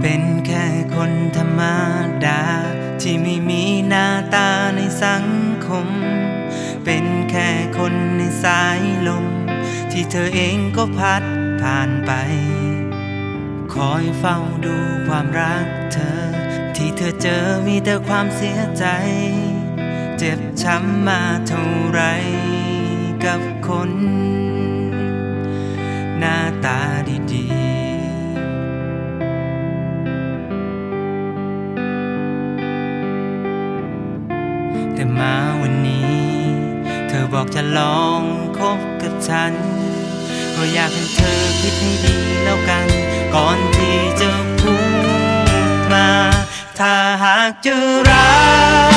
เป็นแค่คนธรรมดา ที่ไม่มีหน้าตาในสังคม เป็นแค่คนในสายลม ที่เธอเองก็พัดผ่านไป คอยเฝ้าดูความรักเธอ ที่เธอเจอมีแต่ความเสียใจ เจ็บช้ำมาเท่าไรกับคน หน้าตาดี แต่มาวันนี้ เธอบอกจะลองคบกับฉันก็อยากให้เธอคิดให้ดีแล้วกัน ก่อนที่จะพูดมา ถ้าหากจะรัก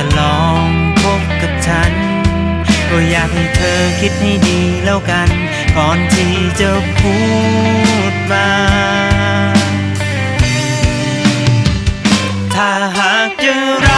จะลองพบกับฉัน ก็อยากให้เธอคิดให้ดีแล้วกัน ก่อนที่จะพูดมา ถ้าหากจะรั